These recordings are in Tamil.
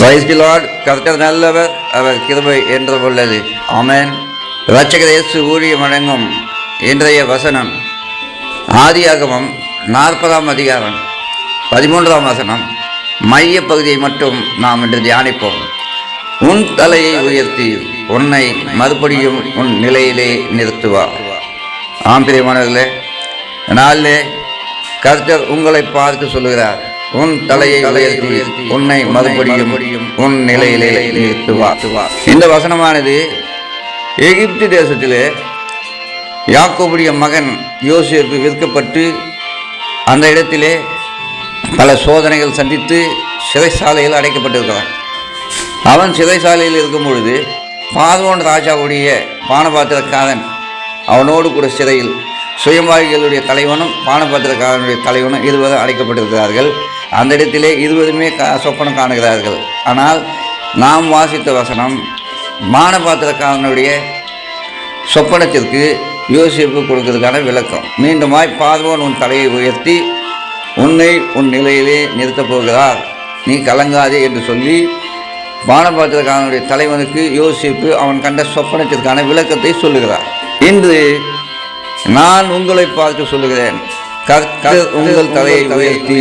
பிரைஸ் தி லார்ட் கர்த்தர் நல்லவர். அவர் கிருபை என்று உள்ளது. ஆமென். இரட்சகரேசு ஊழியம் வழங்கும் இன்றைய வசனம். ஆதியாகமம் நாற்பதாம் அதிகாரம். பதிமூன்றாம் வசனம். மைய பகுதியை மட்டும் நாம் இன்று தியானிப்போம். உன் தலையை உயர்த்தி உன்னை மறுபடியும் உன் நிலையிலே நிறுத்துவார் ஆம்பிரியமானவர்களே நாளிலே கர்த்தர் உங்களை பார்த்து சொல்லுகிறார். உன் தலையை உயர்த்தி உன்னை மறுபடியும் உன் நிலையிலே நிறுத்துவார் இந்த வசனமானது எகிப்து தேசத்திலே யாக்கோபுடைய மகன் யோசேப்பு விற்கப்பட்டு அந்த இடத்திலே பல சோதனைகள் சந்தித்து சிறைச்சாலையில் அடைக்கப்பட்டிருக்கிறான். அவன் சிறைச்சாலையில் இருக்கும் பொழுது பார்வோன் ராஜாவுடைய பானபாத்திரக்காரன் அவனோடு கூட சிறையில் சுயமாகிகளுடைய தலைவனும் பானபாத்திரக்காரனுடைய தலைவனும் இருவரும் அடைக்கப்பட்டிருக்கிறார்கள். அந்த இடத்திலே இருவருமே கா சொப்பனம் காணுகிறார்கள். ஆனால் நாம் வாசித்த வசனம் மானபாத்திரக்காரனுடைய சொப்பனத்திற்கு யோசிப்பு கொடுக்கறதுக்கான விளக்கம். மீண்டுமாய் பார்வோன் உன் தலையை உயர்த்தி உன்னை உன் நிலையிலே நிறுத்தப் போகிறார். நீ கலங்காதே என்று சொல்லி பானபாத்திரக்காரனுடைய தலைவனுக்கு யோசிப்பு அவன் கண்ட சொப்பனத்திற்கான விளக்கத்தை சொல்லுகிறார். இன்று நான் உங்களை பார்த்து சொல்லுகிறேன். கர்த்தர் உங்கள் தலையை உயர்த்தி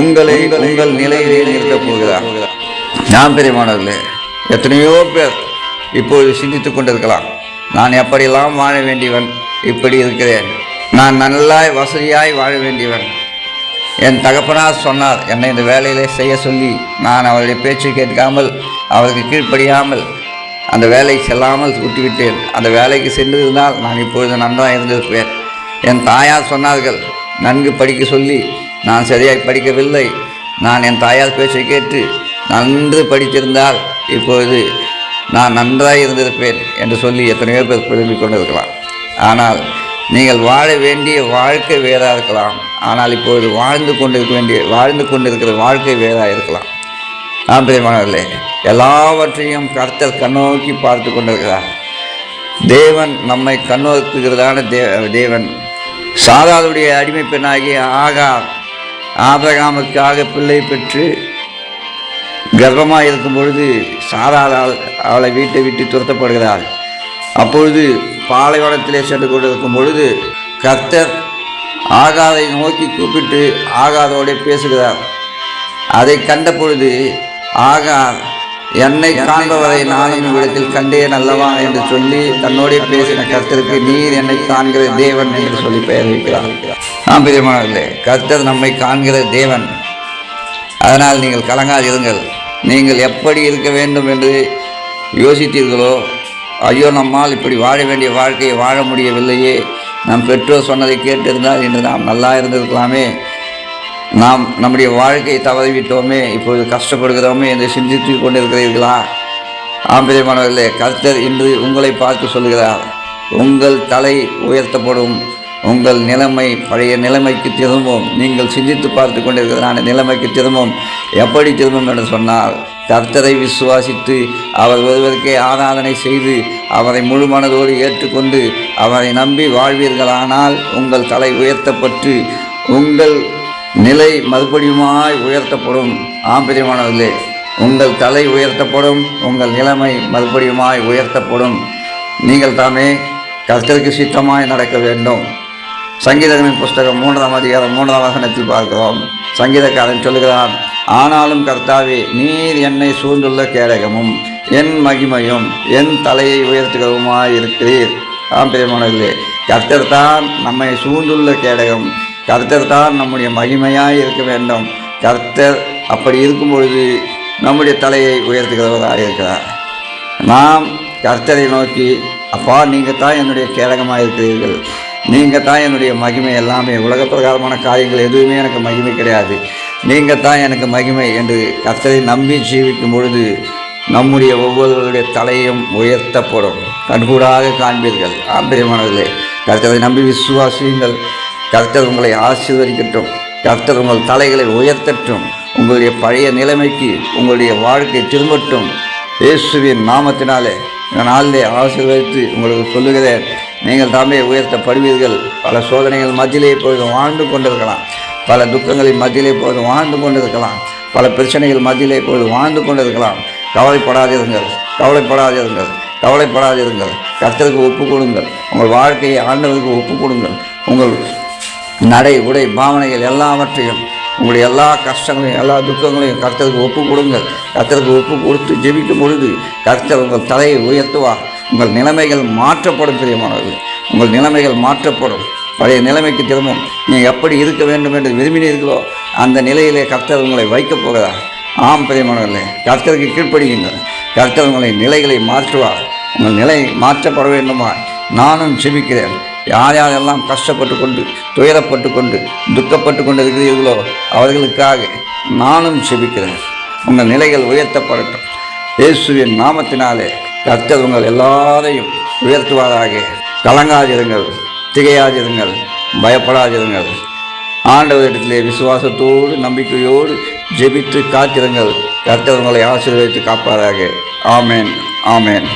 உங்களை உங்கள் நிலையிலே நிறுத்தப் போகிறார் நான் பெரியமானவர்களே எத்தனையோ பேர் இப்போது சிந்தித்துக் கொண்டிருக்கலாம். நான் எப்படியெல்லாம் வாழ வேண்டியவன் இப்படி இருக்கிறேன். நான் நல்லாய் வசதியாய் வாழ வேண்டியவன். என் தகப்பனார் சொன்னார் என்னை இந்த வேலையிலே செய்ய சொல்லி நான் அவருடைய பேச்சை கேட்காமல் அவருக்கு கீழ்ப்படியாமல் அந்த வேலை செல்லாமல் விட்டுவிட்டேன் அந்த வேலைக்கு சென்றிருந்தால் நான் இப்பொழுது நன்றாக இருந்திருப்பேன். என் தாயார் சொன்னார்கள் நன்கு படிக்க சொல்லி நான் சரியாய் படிக்கவில்லை. நான் என் தாயார் பேச்சை கேட்டு நன்று படித்திருந்தால் இப்பொழுது நான் நன்றாக இருந்திருப்பேன் என்று சொல்லி எத்தனையோ பேர் புலம்பிக் கொண்டிருக்கலாம். ஆனால் நீங்கள் வாழ வேண்டிய வாழ்க்கை வேறாக இருக்கலாம். ஆனால் இப்பொழுது வாழ்ந்து கொண்டிருக்க வேண்டிய வாழ்ந்து கொண்டிருக்கிற வாழ்க்கை வேறாக இருக்கலாம். ஆம் பிரியமானவர்களே எல்லாவற்றையும் கர்த்தர் கண்ணோக்கி பார்த்து கொண்டிருக்கிறார். தேவன் நம்மை கண்ணோக்குகிறதான தே தேவன். சாதாவுடைய அடிமை பெண்ணாகிய ஆகார் ஆபிரகாமுக்காக பிள்ளை பெற்று கர்ப்பமாக இருக்கும் பொழுது சாராளால் அவளை வீட்டை விட்டு துரத்தப்படுகிறாள். அப்பொழுது பாலைவனத்திலே சென்று கொண்டிருக்கும் பொழுது கர்த்தர் ஆகாதை நோக்கி கூப்பிட்டு ஆகாதோட பேசுகிறார். அதை கண்ட பொழுது ஆகார் என்னை காண்பவரை நானும் இவ்விடத்தில் கண்டேன் அல்லவா என்று சொல்லி தன்னோடே பேசின கர்த்தருக்கு நீர் என்னை காண்கிற தேவன் என்று சொல்லி பெயர் வைக்கிறார் ஆம் பிரியமானவர்களே கர்த்தர் நம்மை காண்கிற தேவன். அதனால் நீங்கள் கலங்காதிருங்கள் நீங்கள் எப்படி இருக்க வேண்டும் என்று யோசித்தீர்களோ ஐயோ நம்மால் இப்படி வாழ வேண்டிய வாழ்க்கையை வாழ முடியவில்லையே. நம் பெற்றோர் சொன்னதை கேட்டிருந்தால் இன்று நாம் நல்லா இருந்திருக்கலாமே. நாம் நம்முடைய வாழ்க்கையை தவறிவிட்டோமே இப்பொழுது கஷ்டப்படுகிறோமே என்று சிந்தித்து கொண்டிருக்கிறீர்களா? ஆம்பிரியமானவர்களே கர்த்தர் இன்று உங்களை பார்த்து சொல்கிறார் உங்கள் தலை உயர்த்தப்படும் உங்கள் நிலைமை பழைய நிலைமைக்கு திரும்பும். நீங்கள் சிந்தித்து பார்த்து கொண்டிருக்கிறதான நிலைமைக்கு திரும்பும். எப்படி திரும்பும் என்று சொன்னால் கர்த்தரை விசுவாசித்து அவர் ஒருவருக்கே ஆராதனை செய்து அவரை முழு மனதோடு ஏற்றுக்கொண்டு அவரை நம்பி வாழ்வீர்களானால் உங்கள் தலை உயர்த்தப்பட்டு உங்கள் நிலை மறுபடியுமாய் உயர்த்தப்படும். ஆம்பரியமானவர்களே உங்கள் தலை உயர்த்தப்படும் உங்கள் நிலைமை மறுபடியுமாய் உயர்த்தப்படும். நீங்கள் தாமே கர்த்தருக்கு சித்தமாய் நடக்க வேண்டும். சங்கீதங்களின் புஸ்தகம் மூன்றாம் அதிகாரம் மூன்றாம் வசனத்தில் பார்க்கிறோம். சங்கீதக்காரன் சொல்லுகிறான் ஆனாலும் கர்த்தாவே நீர் என்னை சூழ்ந்துள்ள கேடகமும் என் மகிமையும் என் தலையை உயர்த்துகிறவுமாய் இருக்கிறீர். ஆம் பிரியமானவர்களே கர்த்தர் தான் நம்மை சூழ்ந்துள்ள கேடகம். கர்த்தர் தான் நம்முடைய மகிமையாக இருக்க வேண்டும். கர்த்தர் அப்படி இருக்கும் பொழுது நம்முடைய தலையை உயர்த்துகிறவராக இருக்கிறார். நாம் கர்த்தரை நோக்கி அப்பா நீங்கள் தான் என்னுடைய கேடகமாக இருக்கிறீர்கள். நீங்கள் தான் என்னுடைய மகிமை எல்லாமே. உலக பிரகாரமான காரியங்கள் எதுவுமே எனக்கு மகிமை கிடையாது. நீங்கள் தான் எனக்கு மகிமை என்று கர்த்தரை நம்பி ஜீவிக்கும் பொழுது நம்முடைய ஒவ்வொருவருடைய தலையும் உயர்த்தப்படும். கண்கூடாக காண்பீர்கள். ஆம்பரியமானவர்களே கர்த்தரை நம்பி விசுவாசியுங்கள். கர்த்தர் உங்களை ஆசீர்வதிக்கட்டும். கர்த்தர் உங்கள் தலைகளை உயர்த்தட்டும். உங்களுடைய பழைய நிலைமைக்கு உங்களுடைய வாழ்க்கை திரும்பட்டும். இயேசுவின் நாமத்தினாலே இந்த நாளிலே ஆசீர்வதித்து உங்களுக்கு சொல்லுகிறேன். நீங்கள் தாமே உயர்த்தப்படுவீர்கள். பல சோதனைகள் மத்தியிலே இப்பொழுது வாழ்ந்து கொண்டிருக்கலாம். பல துக்கங்களின் மத்தியிலே இப்பொழுது வாழ்ந்து கொண்டிருக்கலாம். பல பிரச்சனைகள் மத்தியிலே இப்பொழுது வாழ்ந்து கொண்டிருக்கலாம். கவலைப்படாதிருங்கள். கவலைப்படாதிருங்கள். கவலைப்படாதிருங்கள். கர்த்தருக்கு ஒப்பு கொடுங்கள் உங்கள் வாழ்க்கையை ஆண்டவருக்கு ஒப்பு கொடுங்கள் உங்கள் நடை உடை பாவனைகள் எல்லாவற்றையும் உங்களுடைய எல்லா கஷ்டங்களையும் எல்லா துக்கங்களையும் கர்த்தருக்கு ஒப்பு கொடுங்கள். கர்த்தருக்கு ஒப்பு கொடுத்து ஜெபிக்கும் பொழுது கர்த்தர் உங்கள் தலையை உயர்த்துவார். உங்கள் நிலைமைகள் மாற்றப்படும் பிரியமானவர்கள். உங்கள் நிலைமைகள் மாற்றப்படும். பழைய நிலைமைக்கு திரும்பும். நீங்கள் எப்படி இருக்க வேண்டும் என்று விரும்பினீர்களோ அந்த நிலையிலே கர்த்தர் உங்களை வைக்கப் போகிறார் ஆம் பிரியமானவர்களே. கர்த்தருக்கு கீழ்ப்படியுங்கள். கர்த்தர் உங்களை நிலைகளை மாற்றுவார். உங்கள் நிலை மாற்றப்பட வேண்டுமா நானும் செபிக்கிறேன் யார் யாரெல்லாம் கஷ்டப்பட்டு கொண்டு துயரப்பட்டு கொண்டு துக்கப்பட்டு கொண்டு இருக்கிறீர்களோ அவர்களுக்காக நானும் செபிக்கிறேன். உங்கள் நிலைகள் உயர்த்தப்படட்டும். இயேசுவின் நாமத்தினாலே கர்த்தர் உங்கள் எல்லாரையும் உயர்த்துவாராக. கலங்காதிருங்கள் திகையாதிருங்கள் பயப்படாதிருங்கள். ஆண்டவரிடத்திலே விசுவாசத்தோடு நம்பிக்கையோடு ஜெபித்து காத்திருங்கள். கர்த்தர் உங்களை ஆசீர்வதித்து காப்பாராக. ஆமேன் ஆமேன்.